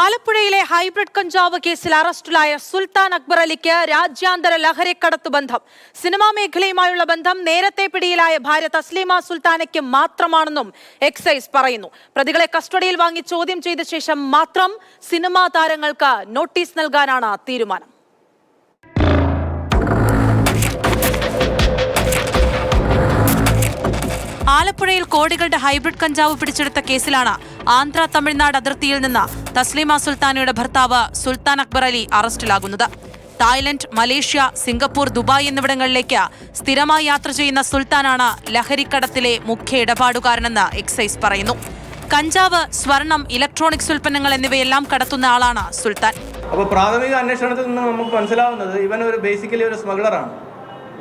ആലപ്പുഴയിലെ ഹൈബ്രിഡ് കഞ്ചാവ് കേസിൽ അറസ്റ്റിലായ സുൽത്താൻ അക്ബർ അലിക്ക് രാജ്യാന്തര ലഹരിക്കടത്ത് ബന്ധം. സിനിമാ മേഖലയുമായുള്ള ബന്ധം നേരത്തെ പിടിയിലായ ഭാര്യ തസ്ലീമ സുൽത്താനയ്ക്ക് മാത്രമാണെന്നും എക്സൈസ് പറയുന്നു. പ്രതികളെ കസ്റ്റഡിയിൽ വാങ്ങി ചോദ്യം ചെയ്ത ശേഷം മാത്രം സിനിമാ താരങ്ങൾക്ക് നോട്ടീസ് നൽകാനാണ് തീരുമാനം. ആലപ്പുഴയിൽ കോടികളുടെ ഹൈബ്രിഡ് കഞ്ചാവ് പിടിച്ചെടുത്ത കേസിലാണ് ആന്ധ്ര തമിഴ്നാട് അതിർത്തിയിൽ നിന്ന് തസ്ലീമ സുൽത്താനയുടെ ഭർത്താവ് സുൽത്താൻ അക്ബർ അലി അറസ്റ്റിലാകുന്നത്. തായ്ലൻഡ് മലേഷ്യ സിംഗപ്പൂർ ദുബായ് എന്നിവിടങ്ങളിലേക്ക് സ്ഥിരമായി യാത്ര ചെയ്യുന്ന സുൽത്താനാണ് ലഹരിക്കടത്തിലെ മുഖ്യ ഇടപാടുകാരനെന്ന് എക്സൈസ് പറയുന്നു. കഞ്ചാവ് സ്വർണം ഇലക്ട്രോണിക്സ് ഉൽപ്പന്നങ്ങൾ എന്നിവയെല്ലാം കടത്തുന്ന ആളാണ് സുൽത്താൻ. അപ്പോൾ പ്രാഥമിക അന്വേഷണത്തിൽ നിന്ന് നമുക്ക് മനസ്സിലാവുന്നത് ഇവൻ ഒരു ബേസിക്കലി ഒരു സ്മഗ്ലറാണ്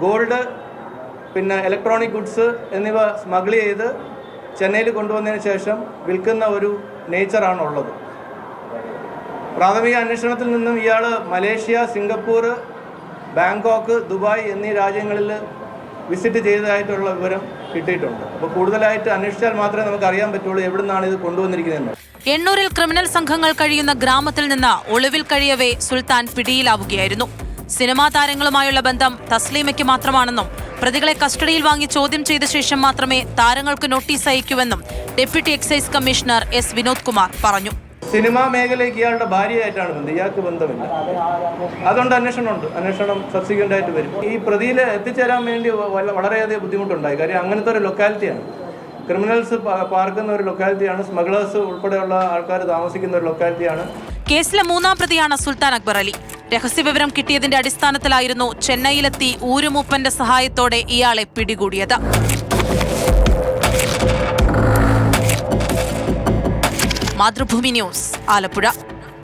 ഗോൾഡ് പിന്നെ ഇലക്ട്രോണിക് ഗുഡ്സ് എന്നിവ സ്മഗിൾ ചെയ്ത് ചെന്നൈയിൽ കൊണ്ടുവന്നതിന് ശേഷം വിൽക്കുന്ന ഒരു നേച്ചറാണ് ഉള്ളത് പ്രാഥമിക അന്വേഷണത്തിൽ നിന്നും ഇയാൾ മലേഷ്യ സിംഗപ്പൂർ ബാങ്കോക്ക് ദുബായ് എന്നീ രാജ്യങ്ങളിൽ വിസിറ്റ് ചെയ്തതായിട്ടുള്ള വിവരം കിട്ടിയിട്ടുണ്ട്. അപ്പോൾ കൂടുതലായിട്ട് അന്വേഷിച്ചാൽ മാത്രമേ നമുക്ക് അറിയാൻ പറ്റുള്ളൂ എവിടുന്നാണ് ഇത് കൊണ്ടുവന്നിരിക്കുന്നത് എണ്ണൂറിൽ ക്രിമിനൽ സംഘങ്ങൾ കഴിയുന്ന ഗ്രാമത്തിൽ നിന്ന് ഒളിവിൽ കഴിയവേ സുൽത്താൻ പിടിയിലാവുകയായിരുന്നു. സിനിമാ താരങ്ങളുമായുള്ള ബന്ധം തസ്ലീമയ്ക്ക് മാത്രമാണെന്നും പ്രതികളെ കസ്റ്റഡിയിൽ വാങ്ങി ചോദ്യം ചെയ്ത ശേഷം മാത്രമേ താരങ്ങൾക്ക് notice അയക്കൂവെന്നും deputy excise commissioner S Vinod Kumar പറഞ്ഞു. സിനിമാ മേഖലയ്ക്ക് ഇയാളുടെ ഭാര്യയായിട്ടാണ് ബന്ധം. ഇയാൾക്ക് ബന്ധമില്ല. അതുകൊണ്ട് അന്വേഷണമുണ്ട്. അന്വേഷണം സബ്സിക്വന്റ് ആയിട്ട് വരും. ഈ പ്രതിയിൽ എത്തിച്ചേരാൻ വേണ്ടി വളരെയധികം ബുദ്ധിമുട്ടുണ്ടായി. കാര്യം അങ്ങനത്തെ ഒരു ലൊക്കാലിറ്റിയാണ് ക്രിമിനൽസ് പാർക്കുന്ന ഒരു ലൊക്കാലിറ്റിയാണ് സ്മഗ്ലേഴ്സ് ഉൾപ്പെടെയുള്ള ആൾക്കാർ താമസിക്കുന്ന ഒരു ലൊക്കാലിറ്റിയാണ് കേസിലെ മൂന്നാം പ്രതിയാണ് സുൽത്താൻ അക്ബർ അലി. രഹസ്യവിവരം കിട്ടിയതിന്റെ അടിസ്ഥാനത്തിലായിരുന്നു ചെന്നൈയിലെത്തി ഊരുമൂപ്പന്റെ സഹായത്തോടെ ഇയാളെ പിടികൂടിയത്. മാതൃഭൂമി ന്യൂസ് ആലപ്പുഴ.